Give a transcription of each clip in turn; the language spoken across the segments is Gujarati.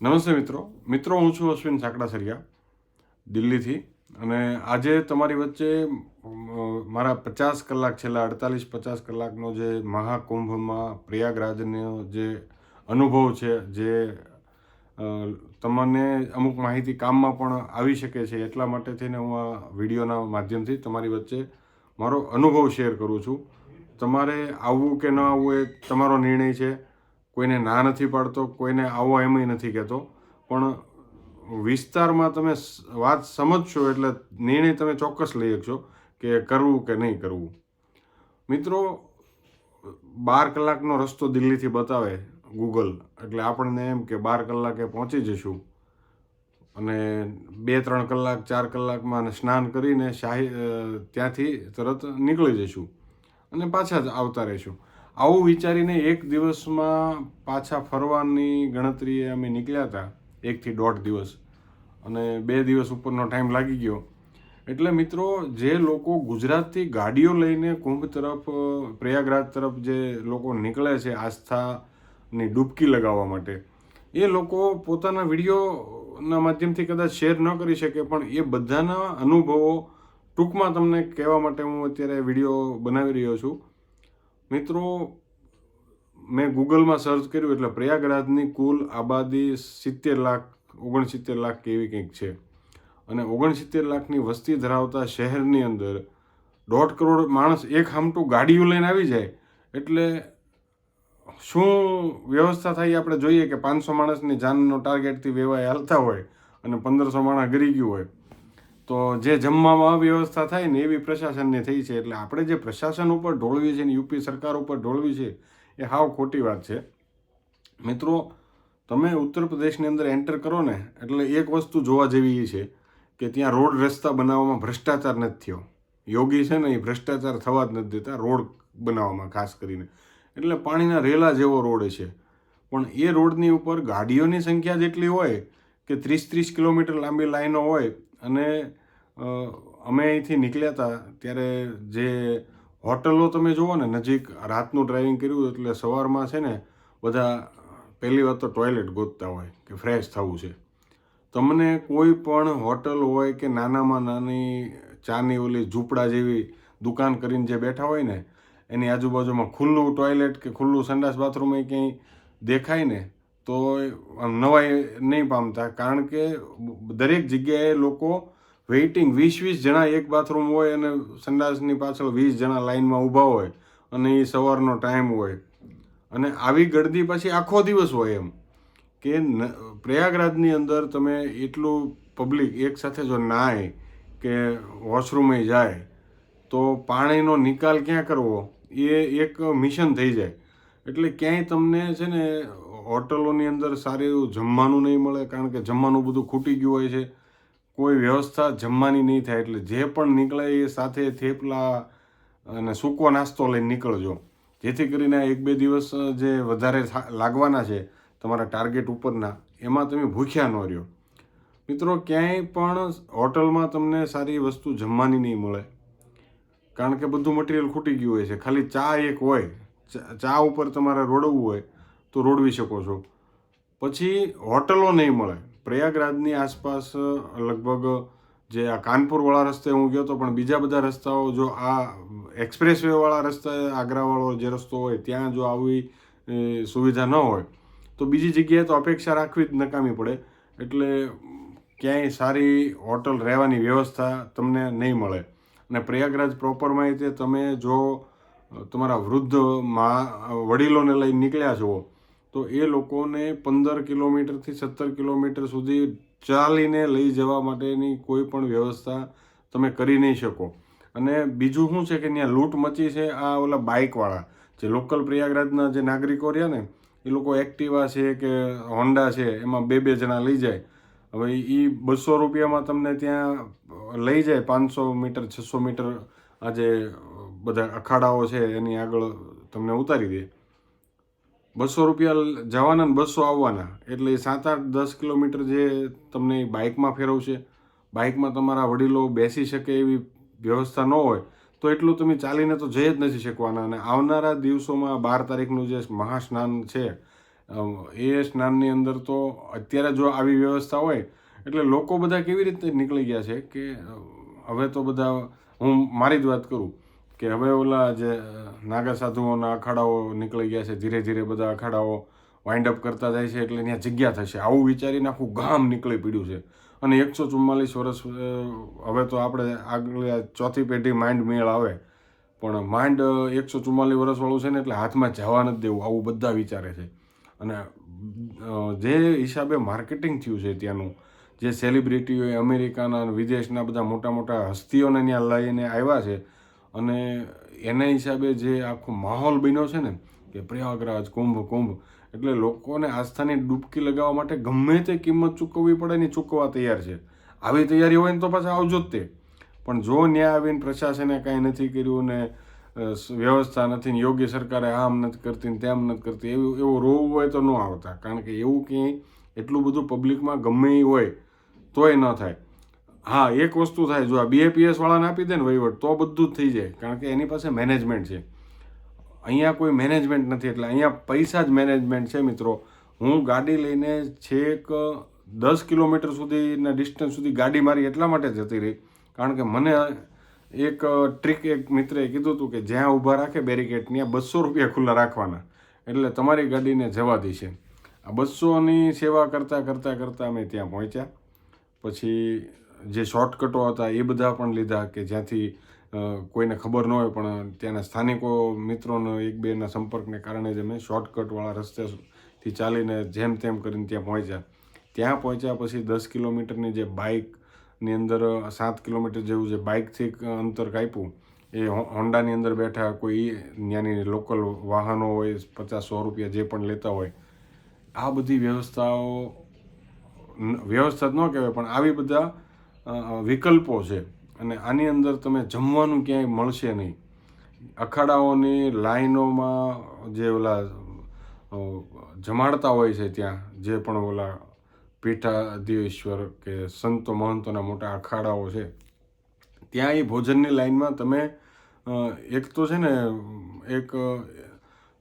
નમસ્તે મિત્રો. મિત્રો, હું છું અશ્વિન સાકડાસરિયા, દિલ્હીથી. અને આજે તમારી વચ્ચે મારા પચાસ કલાક, છેલ્લા અડતાલીસ પચાસ કલાકનો જે મહાકુંભમાં પ્રયાગરાજનો જે અનુભવ છે, જે તમને અમુક માહિતી કામમાં પણ આવી શકે છે, એટલા માટે થઈને હું આ વિડીયોના માધ્યમથી તમારી વચ્ચે મારો અનુભવ શેર કરું છું. તમારે આવવું કે ન આવવું એ તમારો નિર્ણય છે. કોઈને ના નથી પાડતો, કોઈને આવો એમય નથી કહેતો. પણ વિસ્તારમાં તમે વાત સમજશો એટલે નિર્ણય તમે ચોક્કસ લઈ શકશો કે કરવું કે નહીં કરવું. મિત્રો, બાર કલાકનો રસ્તો દિલ્હીથી બતાવે ગૂગલ એટલે આપણને એમ કે બાર કલાકે પહોંચી જશું. અને બે, ત્રણ કલાક, ચાર કલાકમાં સ્નાન કરીને શાહી ત્યાંથી તરત નીકળી જઈશું અને પાછા જ આવતા રહીશું. આવું વિચારીને એક દિવસમાં પાછા ફરવાની ગણતરીએ અમે નીકળ્યા હતા, એકથી દોઢ દિવસ. અને બે દિવસ ઉપરનો ટાઈમ લાગી ગયો. એટલે મિત્રો, જે લોકો ગુજરાતથી ગાડીઓ લઈને કુંભ તરફ, પ્રયાગરાજ તરફ જે લોકો નીકળે છે આસ્થાની ડૂબકી લગાવવા માટે, એ લોકો પોતાના વિડીયોના માધ્યમથી કદાચ શેર ન કરી શકે, પણ એ બધાના અનુભવો ટૂંકમાં તમને કહેવા માટે હું અત્યારે વીડિયો બનાવી રહ્યો છું. મિત્રો, મેં ગૂગલમાં સર્ચ કર્યું એટલે પ્રયાગરાજની કુલ આબાદી સિત્તેર લાખ, ઓગણસિત્તેર લાખ કે એવી કંઈક છે. અને ઓગણસિત્તેર લાખની વસ્તી ધરાવતા શહેરની અંદર દોઢ કરોડ માણસ એક હામટું ગાડીઓ લઈને આવી જાય. એટલે શું વ્યવસ્થા થાય આપણે જોઈએ કે પાંચસો માણસની જાનનો ટાર્ગેટથી વેવાય હાલતા હોય અને પંદરસો માણસ ગરી ગયું હોય. તો જે જમવામાં વ્યવસ્થા થાય ને એવી પ્રશાસનને થઈ છે, એટલે આપણે જે પ્રશાસન ઉપર ઢોળવી છે ને યુપી સરકાર ઉપર ઢોળવી છે, એ હાવ ખોટી વાત છે. મિત્રો, તમે ઉત્તર પ્રદેશની અંદર એન્ટર કરો ને, એટલે એક વસ્તુ જોવા જેવી એ છે કે ત્યાં રોડ રસ્તા બનાવવામાં ભ્રષ્ટાચાર નથી થયો. યોગી છે ને એ ભ્રષ્ટાચાર થવા જ નથી દેતા, રોડ બનાવવામાં ખાસ કરીને. એટલે પાણીના રેલા જેવો રોડ છે. પણ એ રોડની ઉપર ગાડીઓની સંખ્યા જેટલી હોય કે ત્રીસ ત્રીસ કિલોમીટર લાંબી લાઈનો હોય અને અમે અહીંથી નીકળ્યા હતા ત્યારે જે હોટલો તમે જુઓ ને, નજીક રાતનું ડ્રાઇવિંગ કર્યું એટલે સવારમાં છે ને બધા, પહેલી વાત તો ટોયલેટ ગોતતા હોય કે ફ્રેશ થવું છે. તમને કોઈ પણ હોટલ હોય કે નાનામાં નાની ચાની ઓલી ઝૂંપડા જેવી દુકાન કરીને જે બેઠા હોય ને, એની આજુબાજુમાં ખુલ્લું ટોયલેટ કે ખુલ્લું સંડાસ બાથરૂમ એ ક્યાંય દેખાય ને તો આમ નવાઈ નહીં પામતા, કારણ કે દરેક જગ્યાએ લોકો વેઇટિંગ વીસ વીસ જણા એક બાથરૂમ હોય અને સંડાસની પાછળ વીસ જણા લાઈનમાં ઊભા હોય અને એ સવારનો ટાઈમ હોય. અને આવી ગળદી પછી આખો દિવસ હોય એમ. કે પ્રયાગરાજની અંદર તમે એટલું પબ્લિક એક સાથે જો નાય કે વોશરૂમે જાય, તો પાણીનો નિકાલ ક્યાં કરવો? એ એક મિશન થઈ જાય. એટલે ક્યાંય તમને છે ને હોટલોની અંદર સારું એવું જમવાનું નહીં મળે કારણ કે જમવાનું બધું ખૂટી ગયું હોય છે. કોઈ વ્યવસ્થા જમવાની નહીં થાય એટલે જે પણ નીકળે એ સાથે થેપલા અને સૂકો નાસ્તો લઈને નીકળજો. જેથી કરીને એક બે દિવસ જે વધારે લાગવાના છે તમારા ટાર્ગેટ ઉપરના, એમાં તમે ભૂખ્યા ન રહ્યો. મિત્રો, ક્યાંય પણ હોટલમાં તમને સારી વસ્તુ જમવાની નહીં મળે. કારણ કે બધું મટીરિયલ ખૂટી ગયું હોય છે. ખાલી ચા એક હોય. ચા- ઉપર તમારે રોડવું હોય. તો રોડવી શકો છો. પછી હોટલો નહીં મળે. પ્રયાગરાજની આસપાસ લગભગ, જે આ કાનપુરવાળા રસ્તે હું ગયો હતો પણ બીજા બધા રસ્તાઓ, જો આ એક્સપ્રેસવેવાળા રસ્તા, આગ્રાવાળો જે રસ્તો હોય, ત્યાં જો આવી સુવિધા ન હોય, તો બીજી જગ્યાએ તો અપેક્ષા રાખવી જ નકામી પડે. એટલે ક્યાંય સારી હોટલ રહેવાની વ્યવસ્થા તમને નહીં મળે. અને પ્રયાગરાજ પ્રોપરમાં તે તમે જો તમારા વૃદ્ધ મા, વડીલોને લઈને નીકળ્યા છો તો એ લોકોને પંદર કિલોમીટરથી સત્તર કિલોમીટર સુધી ચાલીને લઈ જવા માટેની કોઈ પણ વ્યવસ્થા તમે કરી નહીં શકો. અને બીજું શું છે કે ત્યાં લૂંટ મચી છે આ ઓલા બાઇકવાળા. જે લોકલ પ્રયાગરાજના જે નાગરિકો રહ્યા ને, એ લોકો એક્ટિવા છે કે હોન્ડા છે, એમાં બે બે જણા લઈ જાય. હવે એ બસો રૂપિયામાં તમને ત્યાં લઈ જાય, પાંચસો મીટર, છસો મીટર આ જે બધા અખાડાઓ છે એની આગળ તમને ઉતારી દે. બસો રૂપિયા જવાના ને બસો આવવાના. એટલે સાત આઠ દસ કિલોમીટર જે તમને બાઇકમાં ફેરવશે, બાઇકમાં તમારા વડીલો બેસી શકે એવી વ્યવસ્થા ન હોય, તો એટલું તમે ચાલીને તો જઈ જ નથી શકવાના. અને આવનારા દિવસોમાં બાર તારીખનું જે મહાસ્નાન છે એ સ્નાનની અંદર તો અત્યારે જો આવી વ્યવસ્થા હોય, એટલે લોકો બધા કેવી રીતે નીકળી ગયા છે કે હવે તો બધા હું મારી જ વાત કરું કે હવે ઓલા જે નાગા સાધુઓના અખાડાઓ નીકળી ગયા છે, ધીરે ધીરે બધા અખાડાઓ વાઇન્ડ અપ કરતા જાય છે એટલે ત્યાં જગ્યા થશે. આવું વિચારીને આખું ગામ નીકળી પડ્યું છે. અને એકસો ચુમ્માલીસ વર્ષ હવે તો આપણે આગળ ચોથી પેઢી માઇન્ડ મેળ આવે. પણ માઇન્ડ એકસો ચુમ્માલીસ વર્ષવાળું છે ને એટલે હાથમાં જવા નથી દેવું. આવું બધા વિચારે છે. અને જે હિસાબે માર્કેટિંગ થયું છે ત્યાંનું, જે સેલિબ્રિટીઓ અમેરિકાના વિદેશના બધા મોટા મોટા હસ્તીઓને ત્યાં લઈને આવ્યા છે અને એના હિસાબે જે આખો માહોલ બન્યો છે ને, કે પ્રયાગરાજ, કુંભ કુંભ, એટલે લોકોને આસ્થાની ડૂબકી લગાવવા માટે ગમે તે કિંમત ચૂકવવી પડે ને ચૂકવવા તૈયાર છે. આવી તૈયારી હોય ને તો પાછા આવજો જ તે. પણ જો ન્યાય આવીને પ્રશાસને કાંઈ નથી કર્યું ને વ્યવસ્થા નથી ને યોગ્ય સરકારે આમ નથી કરતી ને તેમ નથી કરતી, એવું એવું રોવું હોય તો ન આવતા. કારણ કે એવું ક્યાંય એટલું બધું પબ્લિકમાં ગમે એ હોય તોય ન થાય. હા, એક વસ્તુ થાય, જો આ બીએપીએસ વાળાને આપી દે ને વહીવટ, તો બધું જ થઈ જાય. કારણ કે એની પાસે મેનેજમેન્ટ છે. અહીંયા કોઈ મેનેજમેન્ટ નથી, એટલે અહીંયા પૈસા જ મેનેજમેન્ટ છે મિત્રો. હું ગાડી લઈને છેક દસ કિલોમીટર સુધીના ડિસ્ટન્સ સુધી ગાડી મારી એટલા માટે જતી રહી. કારણ કે મને એક ટ્રીક એક મિત્રે કીધું હતું કે જ્યાં ઊભા રાખે બેરિકેડ ત્યાં બસો રૂપિયા ખુલ્લા રાખવાના. એટલે તમારી ગાડીને જવા દેશે. આ બસોની સેવા કરતાં કરતાં કરતાં અમે ત્યાં પહોંચ્યા. પછી જે શોર્ટકટો હતા, એ બધા પણ લીધા કે જ્યાંથી કોઈને ખબર ન હોય, પણ ત્યાંના સ્થાનિકો મિત્રોનો એક બેના સંપર્કને કારણે જ અમે શોર્ટકટવાળા રસ્તેથી ચાલીને જેમ તેમ કરીને ત્યાં પહોંચ્યા. ત્યાં પહોંચ્યા પછી દસ કિલોમીટરની જે બાઇકની અંદર, સાત કિલોમીટર જેવું જે બાઇકથી અંતર કાપ્યું, એ હોન્ડાની અંદર બેઠા કોઈ ત્યાંની લોકલ વાહનો હોય પચાસ સો રૂપિયા જે પણ લેતા હોય, આ બધી વ્યવસ્થાઓ વ્યવસ્થા જ ન કહેવાય, પણ આવી બધા વિકલ્પો છે. અને આની અંદર તમે જમવાનું ક્યાંય મળશે નહીં. અખાડાઓની લાઈનોમાં જે ઓલા જમાડતા હોય છે ત્યાં, જે પણ ઓલા પીઠાધીશ્વર કે સંતો મહંતોના મોટા અખાડાઓ છે ત્યાં એ ભોજનની લાઈનમાં તમે એક તો છે ને, એક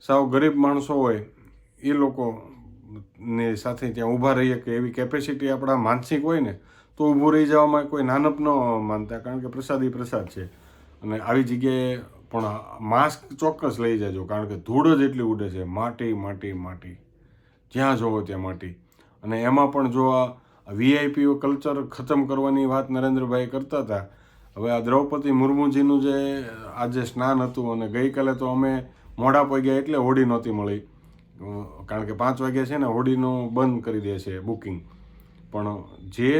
સાવ ગરીબ માણસો હોય એ લોકો ને સાથે ત્યાં ઊભા રહીએ કે એવી કેપેસિટી આપણા માનસિક હોય ને તો ઊભું રહી જવામાં કોઈ નાનપ ન માનતા, કારણ કે પ્રસાદી પ્રસાદ છે. અને આવી જગ્યાએ પણ માસ્ક ચોક્કસ લઈ જજો, કારણ કે ધૂળ જ એટલી ઉડે છે. માટી માટી માટી. જ્યાં જોવો ત્યાં માટી. અને એમાં પણ જો આ વીઆઈપીઓ કલ્ચર ખતમ કરવાની વાત નરેન્દ્રભાઈ કરતા હતા, હવે આ દ્રૌપદી મુર્મુજીનું જે આજે સ્નાન હતું અને ગઈકાલે તો અમે મોડા પગ્યા એટલે હોડી નહોતી મળી. કારણ કે પાંચ વાગ્યા છે ને હોડીનું બંધ કરી દે છે બુકિંગ. પણ જે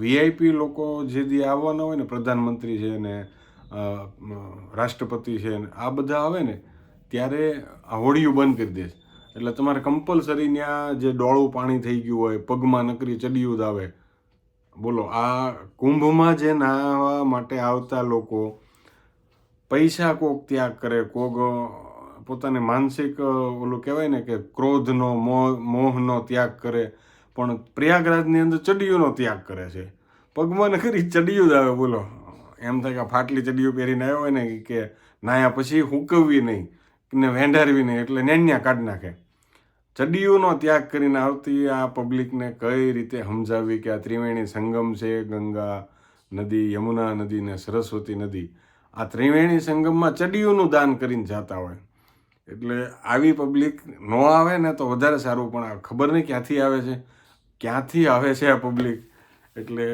વીઆઈપી લોકો જે દી આવવાના હોય ને, પ્રધાનમંત્રી છે ને રાષ્ટ્રપતિ છે ને, આ બધા આવે ને, ત્યારે આ હોડીયું બંધ કરી દે એટલે તમારે કમ્પલસરી ત્યાં જે ડોળું પાણી થઈ ગયું હોય, પગમાં નકરી ચડિયું આવે. બોલો, આ કુંભમાં જે નાહવા માટે આવતા લોકો, પૈસા કોક ત્યાગ કરે, કોક પોતાને માનસિક ઓલું કહેવાય ને કે ક્રોધનો મોહ મોહનો ત્યાગ કરે પણ પ્રયાગરાજની અંદર ચડિયુંનો ત્યાગ કરે છે. પગમાં નખરી ચડિયું જ આવે, બોલો. એમ થાય કે ફાટલી ચડિયું પહેરીને આવ્યો હોય ને કે નાયા પછી હુકવવી નહીં ને વેંઢારવી નહીં, એટલે નેન્યા કાઢી નાખે. ચડિયુંનો ત્યાગ કરીને આવતી આ પબ્લિકને કઈ રીતે સમજાવવી કે આ ત્રિવેણી સંગમ છે ગંગા નદી, યમુના નદી ને સરસ્વતી નદી? આ ત્રિવેણી સંગમમાં ચડિયુંનું દાન કરીને જતા હોય. એટલે આવી પબ્લિક ન આવે ને તો વધારે સારું, પણ ખબર નહીં ક્યાંથી આવે છે? ક્યાંથી આવે છે આ પબ્લિક એટલે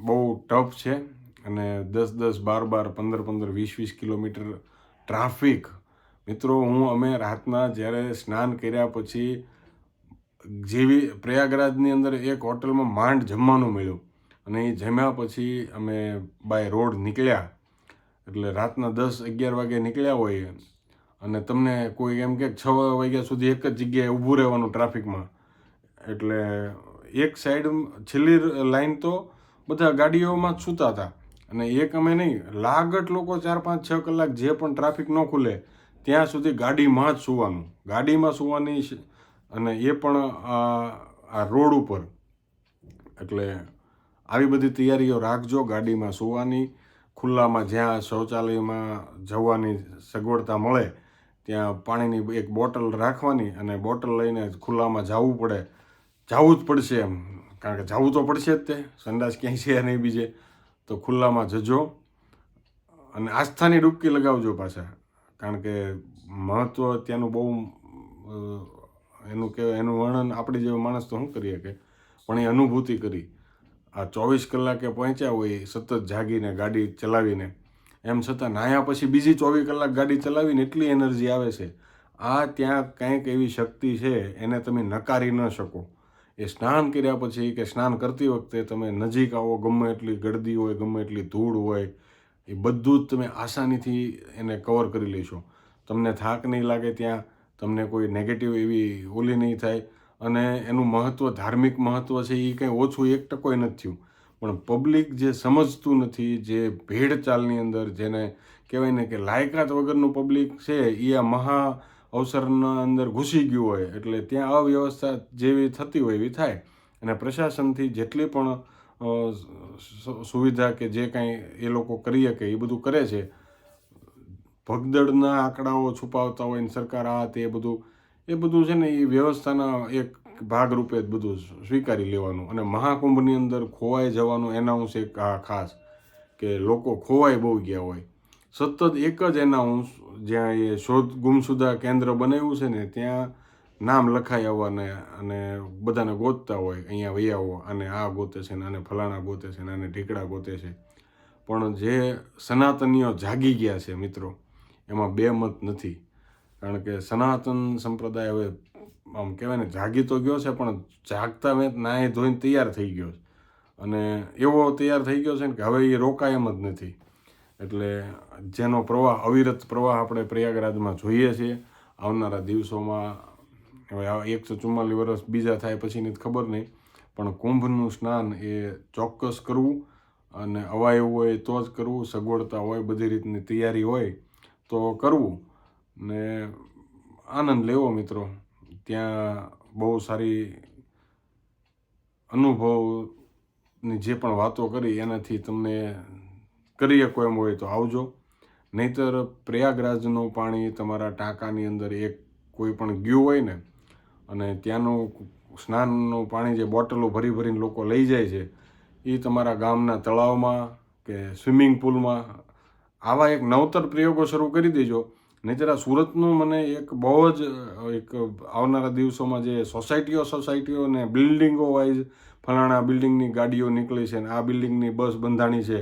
બહુ ટફ છે. અને દસ દસ બાર બાર પંદર પંદર વીસ વીસ કિલોમીટર ટ્રાફિક. મિત્રો, હું અમે રાતના જ્યારે સ્નાન કર્યા પછી જેવી પ્રયાગરાજની અંદર એક હોટલમાં માંડ જમવાનું મળ્યું. અને એ જમ્યા પછી અમે બાય રોડ નીકળ્યા. એટલે રાતના દસ અગિયાર વાગે નીકળ્યા હોઈએ અને તમને કોઈ એમ કે છ વાગ્યા સુધી એક જ જગ્યાએ ઊભું રહેવાનું ટ્રાફિકમાં. એટલે એક સાઈડ છેલ્લી લાઈન તો બધા ગાડીઓમાં જ સૂતા હતા. અને એક અમે નહીં લાગટ લોકો ચાર, પાંચ, છ કલાક જે પણ ટ્રાફિક ન ખુલે, ત્યાં સુધી ગાડીમાં જ સૂવાનું. ગાડીમાં સૂવાની અને એ પણ આ આ રોડ ઉપર. એટલે આવી બધી તૈયારીઓ રાખજો ગાડીમાં સૂવાની. ખુલ્લામાં જ્યાં શૌચાલયમાં જવાની સગવડતા મળે, ત્યાં પાણીની એક બોટલ રાખવાની અને બોટલ લઈને ખુલ્લામાં જવું પડે. જવું જ પડશે એમ. કારણ કે જવું તો પડશે જ તે. સંડાસ ક્યાંય છે નહીં બીજે, તો ખુલ્લામાં જજો અને આસ્થાની ડૂબકી લગાવજો પાછા. કારણ કે મહત્ત્વ ત્યાંનું બહુ એનું કે, એનું વર્ણન આપણી જેવો માણસ તો શું કરી શકે? પણ એ અનુભૂતિ કરી. આ ચોવીસ કલાકે પહોંચ્યા હોય સતત જાગીને ગાડી ચલાવીને. એમ છતાં નાયા પછી બીજી ચોવીસ કલાક ગાડી ચલાવીને એટલી એનર્જી આવે છે. આ ત્યાં કંઈક એવી શક્તિ છે, એને તમે નકારી ન શકો. એ સ્નાન કર્યા પછી કે સ્નાન કરતી વખતે તમે નજીક આવો, ગમે એટલી ગળદી હોય, ગમે એટલી ધૂળ હોય, એ બધું જ તમે આસાનીથી એને કવર કરી લેશો. તમને થાક નહીં લાગે ત્યાં, તમને કોઈ નેગેટિવ એવી ઓલી નહીં થાય અને એનું મહત્ત્વ ધાર્મિક મહત્ત્વ છે એ કંઈ ઓછું એક ટકોય નથી થયું. પણ પબ્લિક જે સમજતું નથી, જે ભેડચાલની અંદર જેને કહેવાય ને કે લાયકાત વગરનું પબ્લિક છે એ આ મહા અવસરના અંદર ઘૂસી ગયું હોય એટલે ત્યાં અવ્યવસ્થા જેવી થતી હોય એવી થાય. અને પ્રશાસનથી જેટલી પણ સુવિધા કે જે કાંઈ એ લોકો કરી શકે એ બધું કરે છે, ભગદડના આંકડાઓ છુપાવતા હોય ને સરકાર આ તે બધું, એ બધું છે ને એ વ્યવસ્થાના એક ભાગરૂપે જ બધું સ્વીકારી લેવાનું. અને મહાકુંભની અંદર ખોવાઈ જવાનું એનાઉન્સ એક આ ખાસ, કે લોકો ખોવાઈ બહુ ગયા હોય. સતત એક જ એના જ્યાં એ શોધ ગુમસુદા કેન્દ્ર બનાવ્યું છે ને, ત્યાં નામ લખાઈ આવવાને અને બધાને ગોતતા હોય, અહીંયા વૈયાઓ અને આ ગોતે છે ને, આને ફલાણા ગોતે છે ને, આને ઢીકડા ગોતે છે. પણ જે સનાતનીઓ જાગી ગયા છે મિત્રો, એમાં બે મત નથી. કારણ કે સનાતન સંપ્રદાય હવે આમ કહેવાય ને, જાગી તો ગયો છે, પણ જાગતા મેં નાહી ધોઈને તૈયાર થઈ ગયો છે. અને એવો તૈયાર થઈ ગયો છે ને કે હવે એ રોકાય એમ જ નથી. એટલે જેનો પ્રવાહ, અવિરત પ્રવાહ આપણે પ્રયાગરાજમાં જોઈએ છીએ, આવનારા દિવસોમાં, હવે એકસો ચુમ્માલીસ વર્ષ બીજા થાય પછીની ખબર નહીં, પણ કુંભનું સ્નાન એ ચોક્કસ કરવું અને અવાયું હોય તો જ કરવું, સગવડતા હોય, બધી રીતની તૈયારી હોય તો કરવું. ને આનંદ લેવો મિત્રો. ત્યાં બહુ સારી અનુભવની જે પણ વાતો કરી એનાથી તમને કરી શકો એમ હોય તો આવજો. નહીતર પ્રયાગરાજનું પાણી તમારા ટાંકાની અંદર એક કોઈ પણ ગયું હોય ને, અને ત્યાંનું સ્નાનનું પાણી જે બોટલો ભરી ભરીને લોકો લઈ જાય છે, એ તમારા ગામના તળાવમાં કે સ્વિમિંગ પુલમાં આવા એક નવતર પ્રયોગો શરૂ કરી દેજો. નહીંતર આ સુરતનું મને એક બહુ જ, એક આવનારા દિવસોમાં જે સોસાયટીઓ સોસાયટીઓ ને બિલ્ડિંગો વાઇઝ ફલાણા બિલ્ડિંગની ગાડીઓ નીકળી છે ને આ બિલ્ડિંગની બસ બંધાણી છે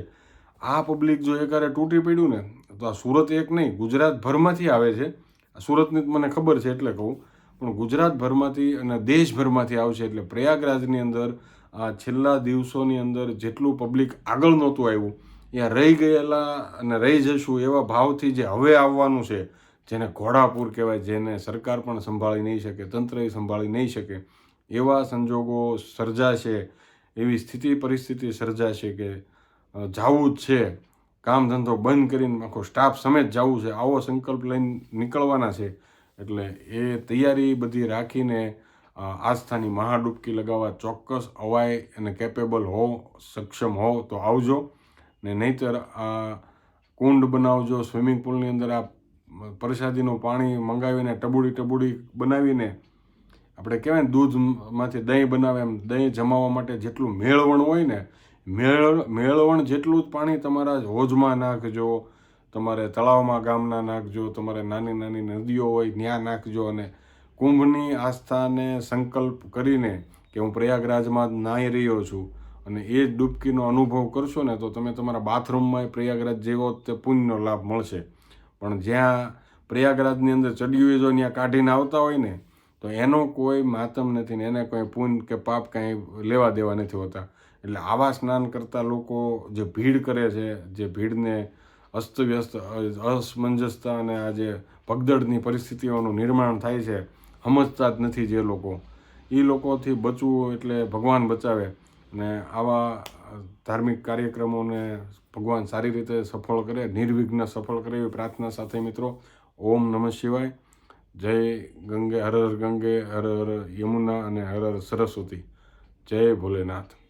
આ પબ્લિક જો એકારે તૂટી પડ્યું ને, તો આ સુરત એક નહીં, ગુજરાતભરમાંથી આવે છે. સુરતની મને ખબર છે એટલે કહું. પણ ગુજરાતભરમાંથી અને દેશભરમાંથી આવશે એટલે પ્રયાગરાજની અંદર, આ છેલ્લા દિવસોની અંદર જેટલું પબ્લિક આગળ નહોતું આવ્યું, ત્યાં રહી ગયેલા અને રહી જશું એવા ભાવથી જે હવે આવવાનું છે, જેને ઘોડાપુર કહેવાય, જેને સરકાર પણ સંભાળી નહીં શકે, તંત્રએ સંભાળી નહીં શકે, એવા સંજોગો સર્જાશે, એવી સ્થિતિ પરિસ્થિતિ સર્જાશે કે જાવું જ છે. કામ ધંધો બંધ કરીને આખો સ્ટાફ સમેત જવું છે. આવો સંકલ્પ લઈને નીકળવાના છે. એટલે એ તૈયારી બધી રાખીને આસ્થાની મહાડૂબકી લગાવવા ચોક્કસ અવાય અને કેપેબલ હો, સક્ષમ હો તો આવજો. ને નહીંતર આ કુંડ બનાવજો, સ્વિમિંગ પુલની અંદર આ પ્રસાદીનું પાણી મંગાવીને ટબુડી ટબુડી બનાવીને, આપણે કહેવાય દૂધમાંથી દહીં બનાવે એમ દહીં જમાવવા માટે જેટલું મેળવણ હોય ને મેળ, મેળવણ જેટલું જ પાણી તમારા હોજમાં નાખજો, તમારે તળાવમાં, ગામના નાખજો, તમારે નાની નાની નદીઓ હોય ત્યાં નાખજો અને કુંભની આસ્થાને સંકલ્પ કરીને કે હું પ્રયાગરાજમાં જ નાહી રહ્યો છું અને એ જ ડૂબકીનો અનુભવ કરશો ને તો તમે તમારા બાથરૂમમાં પ્રયાગરાજ જેવો તે પુણ્યનો લાભ મળશે. પણ જ્યાં પ્રયાગરાજની અંદર ચડિયું જો ત્યાં કાઢીને આવતા હોય ને, તો એનો કોઈ માતમ નથી ને એને કોઈ પુણ્ય કે પાપ કાંઈ લેવા દેવા નથી હોતા. એટલે આવા સ્નાન કરતા લોકો જે ભીડ કરે છે, જે ભીડને અસ્તવ્યસ્ત, અસમંજસતા અને આ જે પગદળની પરિસ્થિતિઓનું નિર્માણ થાય છે, સમજતા જ નથી જે લોકો. એ લોકોથી બચવું એટલે ભગવાન બચાવે ને આવા ધાર્મિક કાર્યક્રમોને ભગવાન સારી રીતે સફળ કરે, નિર્વિઘ્ન સફળ કરે એવી પ્રાર્થના સાથે મિત્રો, ઓમ નમઃ શિવાય. જય ગંગે, હર હર ગંગે, હર હર યમુના અને હર હર સરસ્વતી. જય ભોલેનાથ.